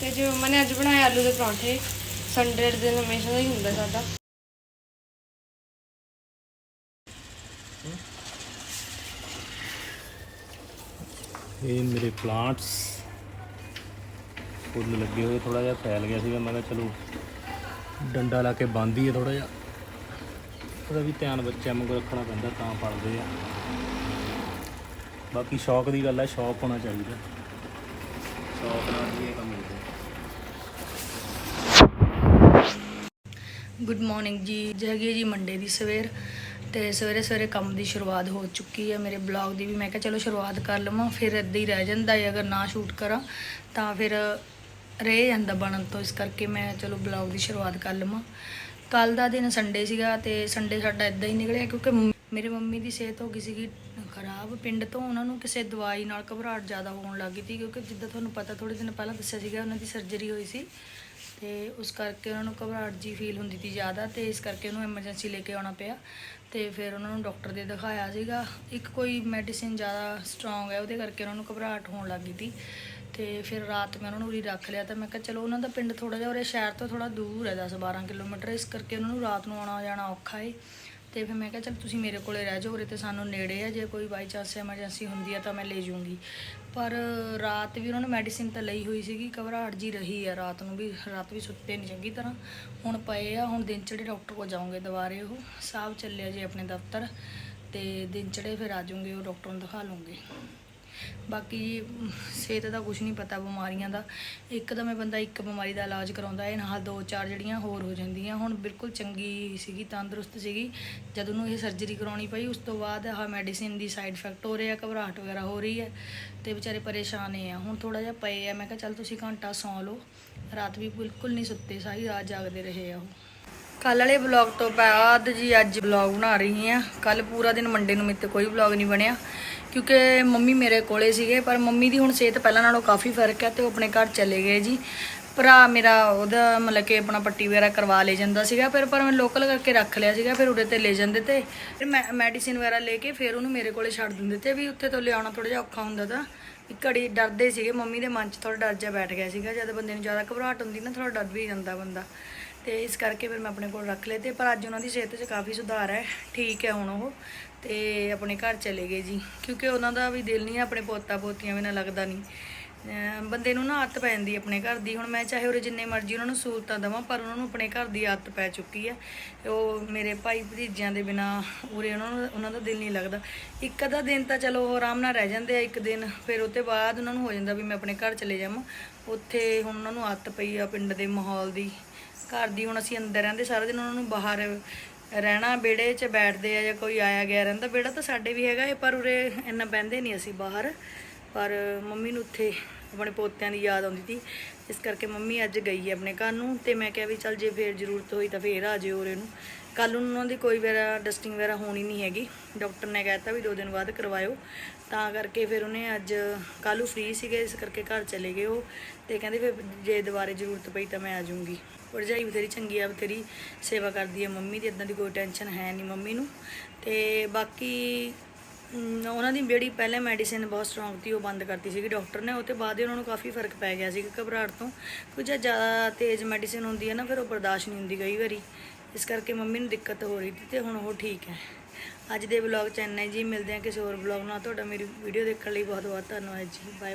ਤੇ ਜੋ ਮੈਨੇ ਅੱਜ ਬਣਾਏ ਆਲੂ ਦੇ ਪਰੌਂਠੇ ਸੰਡੇ ਦੇ ਦਿਨ ਹਮੇਸ਼ਾ ਦਾ ਹੀ ਹੁੰਦਾ ਸਾਡਾ। ਇਹ ਮੇਰੇ ਪਲਾਂਟਸ ਫੁੱਲ ਲੱਗੇ ਹੋਏ ਥੋੜਾ ਜਿਹਾ ਫੈਲ ਗਿਆ ਸੀਗਾ, ਮੈਂ ਕਿਹਾ ਚਲੋ ਡੰਡਾ ਲਾ ਕੇ ਬੰਦ ਹੀ ਹੈ ਥੋੜਾ ਜਿਹਾ। ਉਹਦਾ ਵੀ ਧਿਆਨ ਬੱਚਿਆਂ ਵਾਂਗੂ ਰੱਖਣਾ ਪੈਂਦਾ, ਤਾਂ ਪੜਦੇ ਆ। ਬਾਕੀ ਸ਼ੌਕ ਦੀ ਗੱਲ ਹੈ ਸ਼ੌਕ ਹੋਣਾ ਚਾਹੀਦਾ। ਸ਼ੌਕ ਨਾਲ ਹੀ ਇਹ ਕੰਮ ਹੁੰਦਾ ਗੁੱਡ ਮਾਰਨਿੰਗ ਜੀ। ਅੱਜ ਹੈਗੀ ਹੈ ਜੀ ਮੰਡੇ ਦੀ ਸਵੇਰ, ਤੇ ਸਵੇਰੇ ਸਵੇਰੇ ਕੰਮ ਦੀ ਸ਼ੁਰੂਆਤ ਹੋ ਚੁੱਕੀ ਹੈ ਮੇਰੇ ਬਲੌਗ ਦੀ ਵੀ। ਮੈਂ ਕਿਹਾ ਚਲੋ ਸ਼ੁਰੂਆਤ ਕਰ ਲਵਾਂ, ਫਿਰ ਇੱਦਾਂ ਹੀ ਰਹਿ ਜਾਂਦਾ ਹੈ। ਅਗਰ ਨਾ ਸ਼ੂਟ ਕਰਾਂ, ਤਾਂ ਫਿਰ ਰਹਿ ਜਾਂਦਾ ਬਣਨ ਤੋਂ। ਇਸ ਕਰਕੇ ਮੈਂ ਚਲੋ ਬਲੌਗ ਦੀ ਸ਼ੁਰੂਆਤ ਕਰ ਲਵਾਂ। ਕੱਲ ਦਾ ਦਿਨ ਸੰਡੇ ਸੀਗਾ ਤੇ ਸੰਡੇ ਸਾਡਾ ਇਦਾਂ ਹੀ ਨਿਕਲਿਆ ਕਿਉਂਕਿ ਮੰਮ- ਮੇਰੇ ਮੰਮੀ ਦੀ ਸਿਹਤ ਹੋ ਗਈ ਸੀਗੀ ਖਰਾਬ। ਪਿੰਡ ਤੋਂ ਉਹਨਾਂ ਨੂੰ ਕਿਸੇ ਦਵਾਈ ਨਾਲ ਘਬਰਾਹਟ ਜ਼ਿਆਦਾ ਹੋਣ ਲੱਗੀ ਸੀ ਕਿਉਂਕਿ ਜਿੱਦਾਂ ਤੁਹਾਨੂੰ ਪਤਾ ਥੋੜੇ ਦਿਨ ਪਹਿਲਾਂ ਦੱਸਿਆ ਸੀਗਾ, ਉਹਨਾਂ ਦੀ ਸਰਜਰੀ ਹੋਈ ਸੀ। ਤੇ ਉਸ ਕਰਕੇ ਉਹਨਾਂ ਨੂੰ ਘਬਰਾਹਟ ਜੀ ਫੀਲ ਹੁੰਦੀ ਸੀ ਜ਼ਿਆਦਾ ਤੇ ਇਸ ਕਰਕੇ ਉਹਨੂੰ ਐਮਰਜੈਂਸੀ ਲੈ ਕੇ ਆਉਣਾ ਪਿਆ ਤੇ ਫਿਰ ਉਹਨਾਂ ਨੂੰ ਡਾਕਟਰ ਦੇ ਦਿਖਾਇਆ ਸੀਗਾ। ਇੱਕ ਕੋਈ ਮੈਡੀਸਿਨ ਜ਼ਿਆਦਾ ਸਟਰੋਂਗ ਹੈ, ਉਹਦੇ ਕਰਕੇ ਉਹਨਾਂ ਨੂੰ ਘਬਰਾਹਟ ਹੋਣ ਲੱਗੀ ਸੀ ਤੇ ਫਿਰ ਰਾਤ ਮੈਂ ਉਹਨਾਂ ਨੂੰ ਉਰੀ ਰੱਖ ਲਿਆ ਤਾਂ ਮੈਂ ਕਿਹਾ ਚਲੋ ਉਹਨਾਂ ਦਾ ਪਿੰਡ ਥੋੜਾ ਜਿਹਾ ਉਰੇ ਸ਼ਹਿਰ ਤੋਂ ਥੋੜਾ ਦੂਰ ਹੈ 10 12 ਕਿਲੋਮੀਟਰ, ਇਸ ਕਰਕੇ ਉਹਨਾਂ ਨੂੰ ਰਾਤ ਨੂੰ ਆਉਣਾ ਜਾਣਾ ਔਖਾ ਹੈ ਤੇ ਫਿਰ ਮੈਂ ਕਿਹਾ, ਚਲ ਤੁਸੀਂ ਮੇਰੇ ਕੋਲੇ ਰਹਿ ਜਾਓ, ਉਰੇ ਤੇ ਸਾਨੂੰ ਨੇੜੇ ਆ, ਜੇ ਕੋਈ ਬਾਈ ਚਾਂਸ ਐਮਰਜੈਂਸੀ ਹੁੰਦੀ ਆ ਤਾਂ ਮੈਂ ਲੈ ਜਾਊਂਗੀ। ਪਰ ਰਾਤ ਵੀ ਉਹਨਾਂ ਨੇ ਮੈਡੀਸਿਨ ਤਾਂ ਲਈ ਹੋਈ ਸੀਗੀ, ਘਬਰਾਹਟ ਜੀ ਰਹੀ ਆ ਰਾਤ ਨੂੰ ਵੀ, ਰਾਤ ਵੀ ਸੁੱਤੇ ਨਹੀਂ ਚੰਗੀ ਤਰ੍ਹਾਂ। ਹੁਣ ਪਏ ਆ, ਹੁਣ ਦਿਨ ਚੜੇ ਡਾਕਟਰ ਕੋਲ ਜਾਉਂਗੇ ਦੁਬਾਰੇ ਉਹ ਸਾਹਿਬ ਚੱਲਿਆ ਜੀ ਆਪਣੇ ਦਫ਼ਤਰ, ਤੇ ਦਿਨ ਚੜੇ ਫਿਰ ਆ ਜਾਊਂਗੇ, ਉਹ ਡਾਕਟਰ ਨੂੰ ਦਿਖਾ ਲੂੰਗੇ ਬਾਕੀ ਸਿਹਤ ਦਾ ਕੁਝ ਨਹੀਂ ਪਤਾ ਬਿਮਾਰੀਆਂ ਦਾ। ਇੱਕਦਮ ਹੀ ਬੰਦਾ ਇੱਕ ਬਿਮਾਰੀ ਦਾ ਇਲਾਜ ਕਰਾਉਂਦਾ ਹੈ, ਨਾਲ ਦੋ ਚਾਰ ਜਿਹੜੀਆਂ ਹੋਰ ਹੋ ਜਾਂਦੀਆਂ। ਹੁਣ ਬਿਲਕੁਲ ਚੰਗੀ ਸੀਗੀ, ਤੰਦਰੁਸਤ ਸੀਗੀ। ਜਦ ਉਹਨੂੰ ਇਹ ਸਰਜਰੀ ਕਰਾਉਣੀ ਪਈ, ਉਸ ਤੋਂ ਬਾਅਦ ਆਹ ਮੈਡੀਸਿਨ ਦੀ ਸਾਈਡ ਇਫੈਕਟ ਹੋ ਰਿਹਾ, ਘਬਰਾਹਟ ਵਗੈਰਾ ਹੋ ਰਹੀ ਹੈ ਤੇ ਵਿਚਾਰੇ ਪਰੇਸ਼ਾਨ ਹੀ ਆ। ਹੁਣ ਥੋੜਾ ਜਿਹਾ ਪਏ ਆ, ਮੈਂ ਕਿਹਾ ਚੱਲ ਤੁਸੀਂ ਘੰਟਾ ਸੌਂ ਲਓ। ਰਾਤ ਵੀ ਬਿਲਕੁਲ ਨਹੀਂ ਸੁੱਤੇ, ਸਾਰੀ ਰਾਤ ਜਾਗਦੇ ਰਹੇ ਆ ਉਹ। ਕੱਲ ਵਾਲੇ ਵਲੌਗ ਤੋਂ ਬਾਅਦ ਜੀ ਅੱਜ ਵਲੌਗ ਬਣਾ ਰਹੀ ਹਾਂ। ਕੱਲ ਪੂਰਾ ਦਿਨ ਮੰਡੇ ਨੂੰ ਮੇਰੇ ਤੇ ਕੋਈ ਵਲੌਗ ਨਹੀਂ ਬਣਿਆ। ਕਿਉਂਕਿ ਮੰਮੀ ਮੇਰੇ ਕੋਲੇ ਸੀਗੇ, ਪਰ ਮੰਮੀ ਦੀ ਹੁਣ ਸਿਹਤ ਪਹਿਲਾਂ ਨਾਲੋਂ ਕਾਫੀ ਫ਼ਰਕ ਹੈ ਤੇ ਉਹ ਆਪਣੇ ਘਰ ਚਲੇ ਗਏ ਜੀ। ਭਰਾ ਮੇਰਾ ਉਹਦਾ ਮਤਲਬ ਕਿ ਆਪਣਾ ਪੱਟੀ ਵਗੈਰਾ ਕਰਵਾ ਲੈ ਜਾਂਦਾ ਸੀਗਾ, ਫਿਰ ਪਰ ਮੈਂ ਲੋਕਲ ਕਰਕੇ ਰੱਖ ਲਿਆ ਸੀਗਾ, ਫਿਰ ਉਹਦੇ ਤੇ ਲੈ ਜਾਂਦੇ ਤੇ ਫਿਰ ਮੈਂ ਮੈਡੀਸਿਨ ਵਗੈਰਾ ਲੈ ਕੇ ਫਿਰ ਉਹਨੂੰ ਮੇਰੇ ਕੋਲੇ ਛੱਡ ਦਿੰਦੇ ਤੇ ਵੀ ਉੱਥੇ ਤੋਂ ਲਿਆਉਣਾ ਥੋੜਾ ਜਿਹਾ ਔਖਾ ਹੁੰਦਾ ਤਾਂ। ਘੜੀ ਡਰਦੇ ਸੀਗੇ, ਮੰਮੀ ਦੇ ਮਨ 'ਚ ਥੋੜਾ ਡਰ ਜਿਹਾ ਬੈਠ ਗਿਆ ਸੀਗਾ, ਜਦ ਬੰਦੇ ਨੂੰ ਜ਼ਿਆਦਾ ਘਬਰਾਹਟ ਹੁੰਦੀ ਨਾ ਥੋੜਾ ਡਰ ਵੀ ਜਾਂਦਾ ਬੰਦਾ। ਤੇ ਇਸ ਕਰਕੇ ਫਿਰ ਮੈਂ ਆਪਣੇ ਕੋਲ ਰੱਖ ਲਏ ਤੇ ਪਰ ਅੱਜ ਉਹਨਾਂ ਦੀ ਸਿਹਤ 'ਚ ਕਾਫੀ ਸੁਧਾਰ ਹੈ, ਠੀਕ ਹੈ ਹੁਣ ਉਹ ਤੇ ਆਪਣੇ ਘਰ ਚਲੇ ਗਏ ਜੀ ਕਿਉਂਕਿ ਉਹਨਾਂ ਦਾ ਵੀ ਦਿਲ ਨਹੀਂ ਆਪਣੇ ਪੋਤਾ ਪੋਤੀਆਂ ਬਿਨਾਂ ਲੱਗਦਾ ਨਹੀਂ। ਬੰਦੇ ਨੂੰ ਨਾ ਆਦਤ ਪੈ ਜਾਂਦੀ ਆਪਣੇ ਘਰ ਦੀ। ਹੁਣ ਮੈਂ ਚਾਹੇ ਉਰੇ ਜਿੰਨੇ ਮਰਜ਼ੀ ਉਹਨਾਂ ਨੂੰ ਸਹੂਲਤਾਂ ਦੇਵਾਂ, ਪਰ ਉਹਨਾਂ ਨੂੰ ਆਪਣੇ ਘਰ ਦੀ ਆਦਤ ਪੈ ਚੁੱਕੀ ਹੈ। ਉਹ ਮੇਰੇ ਭਾਈ ਭਤੀਜਿਆਂ ਦੇ ਬਿਨਾ ਉਰੇ ਉਹਨਾਂ ਨੂੰ, ਉਹਨਾਂ ਦਾ ਦਿਲ ਨਹੀਂ ਲੱਗਦਾ। ਇੱਕ ਅੱਧਾ ਦਿਨ ਤਾਂ ਚਲੋ ਉਹ ਆਰਾਮ ਨਾਲ ਰਹਿ ਜਾਂਦੇ ਆ ਇੱਕ ਦਿਨ, ਫਿਰ ਉਹ ਤੋਂ ਬਾਅਦ ਉਹਨਾਂ ਨੂੰ ਹੋ ਜਾਂਦਾ ਵੀ ਮੈਂ ਆਪਣੇ ਘਰ ਚਲੇ ਜਾਵਾਂ। ਉੱਥੇ ਹੁਣ ਉਹਨਾਂ ਨੂੰ ਆਦਤ ਪਈ ਆ ਪਿੰਡ ਦੇ ਮਾਹੌਲ ਦੀ। ਘਰ ਦੀ ਹੁਣ ਅਸੀਂ ਅੰਦਰ ਰਹਿੰਦੇ ਸਾਰਾ ਦਿਨ ਉਹਨਾਂ ਨੂੰ ਬਾਹਰ ਰਹਿਣਾ, ਵਿਹੜੇ 'ਚ ਬੈਠਦੇ ਆ ਜਾਂ ਕੋਈ ਆਇਆ ਗਿਆ ਰਹਿੰਦਾ, ਵਿਹੜਾ ਤਾਂ ਸਾਡੇ ਵੀ ਹੈਗਾ ਏ, ਪਰ ਉਰੇ ਇੰਨਾ ਬਹਿੰਦੇ ਨਹੀਂ ਅਸੀਂ ਬਾਹਰ। ਪਰ ਮੰਮੀ ਨੂੰ ਉੱਥੇ ਆਪਣੇ ਪੋਤਿਆਂ ਦੀ ਯਾਦ ਆਉਂਦੀ ਸੀ। ਇਸ ਕਰਕੇ ਮੰਮੀ ਅੱਜ ਗਈ ਹੈ ਆਪਣੇ ਘਰ ਨੂੰ ਤੇ ਮੈਂ ਕਿਹਾ ਵੀ ਚੱਲ ਜੇ ਫੇਰ ਜ਼ਰੂਰਤ ਹੋਈ ਤਾਂ ਫੇਰ ਆ ਜਿਓ ਉਰੇ ਨੂੰ। ਕੱਲ ਨੂੰ ਉਹਨਾਂ ਦੀ ਕੋਈ ਵੇਰਾ ਡਸਟਿੰਗ ਵਗੈਰਾ ਹੋਣੀ ਨਹੀਂ ਹੈਗੀ। ਡਾਕਟਰ ਨੇ ਕਹਿਤਾ ਵੀ 2 ਦਿਨ ਬਾਅਦ ਕਰਵਾਇਓ। ਤਾਂ ਕਰਕੇ ਫਿਰ ਉਹਨੇ ਅੱਜ ਕੱਲ੍ਹ ਨੂੰ ਫ੍ਰੀ ਸੀਗੇ, ਇਸ ਕਰਕੇ ਘਰ ਚਲੇ ਗਏ ਉਹ ਤੇ ਕਹਿੰਦੇ ਫਿਰ ਜੇ ਦੁਬਾਰੇ ਜ਼ਰੂਰਤ ਪਈ ਤਾਂ ਮੈਂ ਆ ਜਾਊਂਗੀ। ਭਰਜਾਈ ਬਥੇਰੀ ਚੰਗੀ ਆ, ਬਥੇਰੀ ਸੇਵਾ ਕਰਦੀ ਹੈ ਮੰਮੀ ਦੀ ਇਦਾਂ ਦੀ ਕੋਈ ਟੈਨਸ਼ਨ ਹੈ ਨਹੀਂ ਮੰਮੀ ਨੂੰ। ਤੇ ਬਾਕੀ ਉਹਨਾਂ ਦੀ ਜਿਹੜੀ ਪਹਿਲੇ ਮੈਡੀਸਿਨ ਬਹੁਤ ਸਟਰੋਂਗ ਸੀ, ਉਹ ਬੰਦ ਕਰਤੀ ਸੀਗੀ ਡਾਕਟਰ ਨੇ। ਉਹ ਤੋਂ ਬਾਅਦ ਹੀ ਉਹਨਾਂ ਨੂੰ ਕਾਫੀ ਫ਼ਰਕ ਪੈ ਗਿਆ ਸੀ ਘਬਰਾਹਟ ਤੋਂ। ਕੁਝ ਜ਼ਿਆਦਾ ਤੇਜ਼ ਮੈਡੀਸਿਨ ਹੁੰਦੀ ਹੈ ਨਾ, ਫਿਰ ਉਹ ਬਰਦਾਸ਼ਤ ਨਹੀਂ ਹੁੰਦੀ ਕਈ ਵਾਰੀ। ਇਸ ਕਰਕੇ ਮੰਮੀ ਨੂੰ ਦਿੱਕਤ ਹੋ ਰਹੀ ਸੀ ਤੇ ਹੁਣ ਉਹ ਠੀਕ ਹੈ। ਅੱਜ ਦੇ ਵਲੌਗ ਚ ਇੰਨਾ ਜੀ। ਮਿਲਦੇ ਹਾਂ ਕਿਸੇ ਹੋਰ ਵਲੌਗ ਨਾਲ। ਤੁਹਾਡਾ ਮੇਰੀ ਵੀਡੀਓ ਦੇਖਣ ਲਈ ਬਹੁਤ ਬਹੁਤ ਧੰਨਵਾਦ ਜੀ। ਬਾਏ